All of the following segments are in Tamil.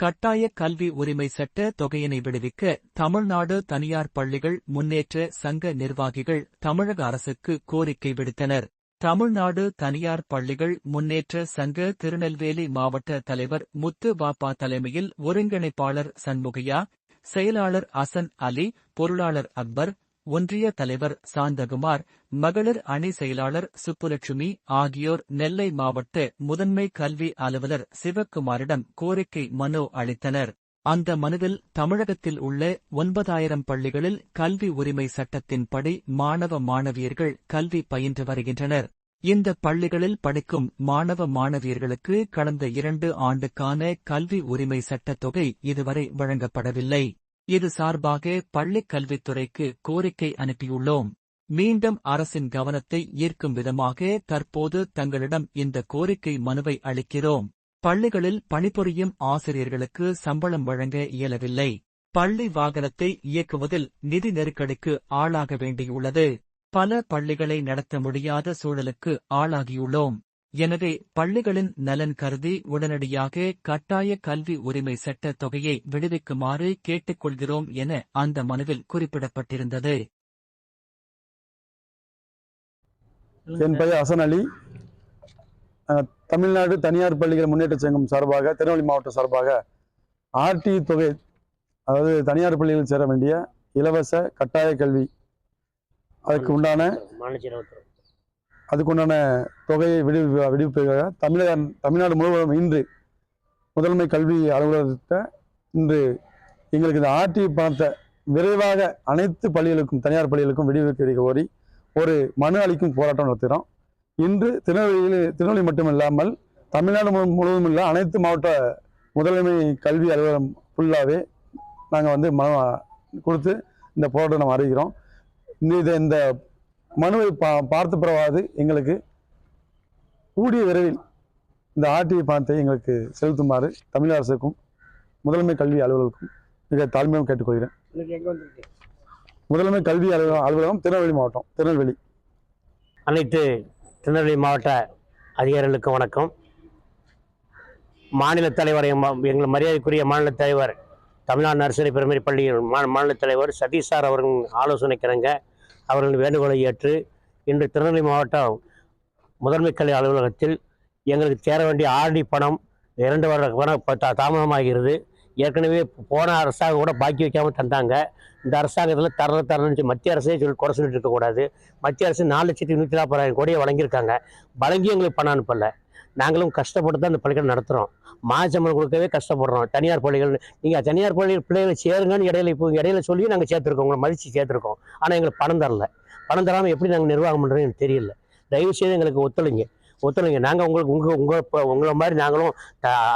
கட்டாய கல்வி உரிமை சட்ட தொகையினை விடுவிக்க தமிழ்நாடு தனியார் பள்ளிகள் முன்னேற்ற சங்க நிர்வாகிகள் தமிழக அரசுக்கு கோரிக்கை விடுத்தனர். தமிழ்நாடு தனியார் பள்ளிகள் முன்னேற்ற சங்க திருநெல்வேலி மாவட்ட தலைவர் முத்து பாப்பா தலைமையில் ஒருங்கிணைப்பாளர் சண்முகையா செயலாளர் அசன் அலி பொருளாளர் அக்பர் ஒன்றிய தலைவர் சாந்தகுமார் மகளிர் அணி செயலாளர் சுப்புலட்சுமி ஆகியோர் நெல்லை மாவட்ட முதன்மை கல்வி அலுவலர் சிவக்குமாரிடம் கோரிக்கை மனு அளித்தனர். அந்த மனுவில் தமிழகத்தில் உள்ள ஒன்பதாயிரம் பள்ளிகளில் கல்வி உரிமை சட்டத்தின்படி மாணவ மாணவியர்கள் கல்வி பயின்று வருகின்றனர். இந்த பள்ளிகளில் படிக்கும் மாணவ மாணவியர்களுக்கு கடந்த இரண்டு ஆண்டுக்கான கல்வி உரிமை சட்டத் தொகை இதுவரை வழங்கப்படவில்லை. இது சார்பாக பள்ளிக் கல்வித்துறைக்கு கோரிக்கை அனுப்பியுள்ளோம். மீண்டும் அரசின் கவனத்தை ஈர்க்கும் விதமாக தற்போது தங்களிடம் இந்த கோரிக்கை மனுவை அளிக்கிறோம். பள்ளிகளில் பணிபுரியும் ஆசிரியர்களுக்கு சம்பளம் வழங்க இயலவில்லை. பள்ளி வாகனத்தை இயக்குவதில் நிதி நெருக்கடிக்கு ஆளாக வேண்டியுள்ளது. பல பள்ளிகளை நடத்த முடியாத சூழலுக்கு ஆளாகியுள்ளோம். எனவே பள்ளிகளின் நலன் கருதி உடனடியாக கட்டாய கல்வி உரிமை சட்ட தொகையை விடுவிக்குமாறு கேட்டுக்கொள்கிறோம் என அந்த மனுவில் குறிப்பிடப்பட்டிருந்தது. என் பெயர் ஹசன் அலி. அஹ், தமிழ்நாடு தனியார் பள்ளிகள் முன்னேற்ற சங்கம் சார்பாக திருநெல்வேலி மாவட்ட சார்பாக ஆர்டி தொகை அதாவது தனியார் பள்ளிகளில் சேர வேண்டிய இலவச கட்டாய கல்வி அதுக்கு உண்டான அதுக்குண்டான தொகையை விடு விடுவிப்பதற்காக தமிழக தமிழ்நாடு முழுவதும் இன்று முதன்மை கல்வி அலுவலகத்தை இன்று எங்களுக்கு இந்த ஆர்டி பணத்தை விரைவாக அனைத்து பள்ளிகளுக்கும் தனியார் பள்ளிகளுக்கும் விடுவிக்க கோரி ஒரு மனு அளிக்கும் போராட்டம் நடத்துகிறோம். இன்று திருநெல்வேலியில் திருநெல்வேலி மட்டும் இல்லாமல் தமிழ்நாடு முழு- முழுவதும் இல்லை அனைத்து மாவட்ட முதன்மை கல்வி அலுவலகம் ஃபுல்லாகவே நாங்கள் வந்து மனு கொடுத்து இந்த போராட்டம் நம்ம அறிகிறோம் இந்த இந்த மனுவை பா பார்த்த பிறவாது எங்களுக்கு கூடிய விரைவில் இந்த ஆர்டிஐ பணத்தை எங்களுக்கு செலுத்துமாறு தமிழக அரசுக்கும் முதன்மை கல்வி அலுவலருக்கும் மிக தாழ்மையாக கேட்டுக்கொள்கிறேன். முதன்மை கல்வி அலுவலகம் அலுவலகம் திருநெல்வேலி மாவட்டம் திருநெல்வேலி. அனைத்து திருநெல்வேலி மாவட்ட அதிகாரிகளுக்கு வணக்கம். மாநில தலைவர் எங்கள் மரியாதைக்குரிய மாநில தலைவர் தமிழ்நாடு நர்சரி பிரைமரி பள்ளியின் மா மாநில தலைவர் சதீஷ் சார் அவர்களின் ஆலோசனைக்கிறங்க அவர்களின் வேண்டுகோளை ஏற்று இன்று திருநெல்வேலி மாவட்டம் முதன்மை கல்வி அலுவலகத்தில் எங்களுக்கு சேர வேண்டிய ஆர்டி பணம் இரண்டு வருட பணம் தாமதமாகிறது. ஏற்கனவே போன அரசாங்கம் கூட பாக்கி வைக்காமல் தந்தாங்க. இந்த அரசாங்கத்தில் தர தரணுன்னு மத்திய அரசே சொல்லி குறை சொல்லிட்டு இருக்கக்கூடாது. மத்திய அரசு நாலு லட்சத்தி நூற்றி நாற்பதாயிரம் கோடியை வழங்கியிருக்காங்க. வழங்கி எங்களுக்கு பணம் அனுப்பலை. நாங்களும் கஷ்டப்பட்டு தான் இந்த பள்ளிகள் நடத்துகிறோம் மாசம்பளம் கொடுக்கவே கஷ்டப்படுறோம். தனியார் பள்ளிகள் நீங்கள் தனியார் பள்ளி பிள்ளைகளை சேருங்கன்னு இடையில இப்போ இடையில சொல்லி நாங்கள் சேர்த்துருக்கோம். உங்களை மதித்து சேர்த்துருக்கோம். ஆனால் எங்களுக்கு பணம் தரல. பணம் தராமல் எப்படி நாங்கள் நிர்வாகம் பண்ணுறோன்னு தெரியல. தயவு செய்து எங்களுக்கு ஒத்துழைங்க. ஒத்துழைங்க. நாங்கள் உங்களுக்கு உங்கள் உங்கள் இப்போ உங்களை மாதிரி நாங்களும்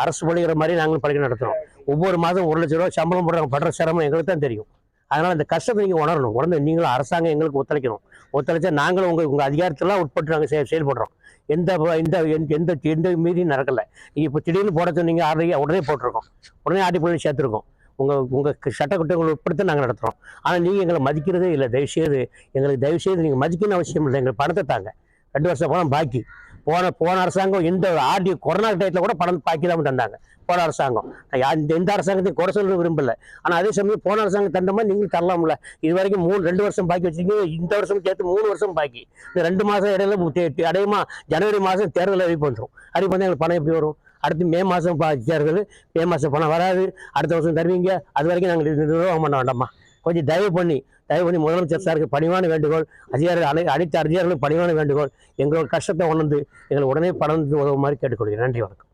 அரசு பள்ளிகிற மாதிரி நாங்களும் பள்ளிகள் நடத்துகிறோம் ஒவ்வொரு மாதம் ஒரு லட்ச ரூபா சம்பளம் போடுறாங்க. படுற சிரமம் எங்களுக்கு தான் தெரியும். அதனால் அந்த கஷ்டத்தை நீங்கள் உணரணும். உணர்ந்து நீங்களும் அரசாங்கம் எங்களுக்கு ஒத்துழைக்கணும். ஒத்துழைச்சா நாங்களும் உங்கள் உங்கள் அதிகாரத்தெல்லாம் உட்பட்டு நாங்கள் செயல்படுறோம். எந்த எந்த எந்த- எந்த எந்த மீதியும் நடக்கலை. நீங்கள் இப்போ திடீர்னு போட சொன்னீங்க ஆர்டரை உடனே போட்டிருக்கோம். உடனே ஆட்டி பண்ணி சேர்த்துருக்கோம் உங்கள் உங்கள் சட்டக்குற்றங்களை உட்படுத்த நாங்கள் நடத்துகிறோம் ஆனால் நீங்கள் எங்களை மதிக்கிறதே இல்லை. தயவுசெய்து எங்களுக்கு தயவுசெய்து நீங்கள் மதிக்கணும்னு அவசியம் இல்லை. எங்களுக்கு பணத்தை தாங்க. ரெண்டு வருஷம் பணம் பாக்கி. போன போன அரசாங்கம் இந்த ஆர்டி கொரோனா டயத்தில் கூட பணம் பாக்கி தான் தந்தாங்க. போன அரசாங்கம். இந்த இந்த எந்த அரசாங்கத்தையும் குறை சொல்ல விரும்பல. ஆனால் அதே சமயம் போன அரசாங்கம் தந்த மாதிரி நீங்களும் தரலாம்ல. இது வரைக்கும் மூணு ரெண்டு வருஷம் பாக்கி வச்சிருக்கீங்க. இந்த வருஷம் சேர்த்து மூணு வருஷம் பாக்கி. இந்த ரெண்டு மாதம் இடையில தே- அடையமா? ஜனவரி மாதம் தேர்தல் அறிவிப்பு வந்துடும் அறிவிப்பு வந்து எங்களுக்கு பணம் எப்படி வரும்? அடுத்து மே மாதம் பா தேர்தல். மே மாதம் பணம் வராது. அடுத்த வருஷம் தருவீங்க. அது வரைக்கும் நாங்கள் நிர்வாகம் பண்ண வேண்டாமா கொஞ்சம் தயவு பண்ணி தயவு பண்ணி முதலமைச்சர் சாருக்கு பணிவான வேண்டுகோள் அதிகாரிகள் அனை அனைத்து அதிகாரிகளும் பணிவான வேண்டுகோள் எங்களோட கஷ்டத்தை உணர்ந்து எங்களுக்கு உடனே பணம் உதவுமாறு கேட்டுக்கொள்கிறேன். நன்றி வணக்கம்.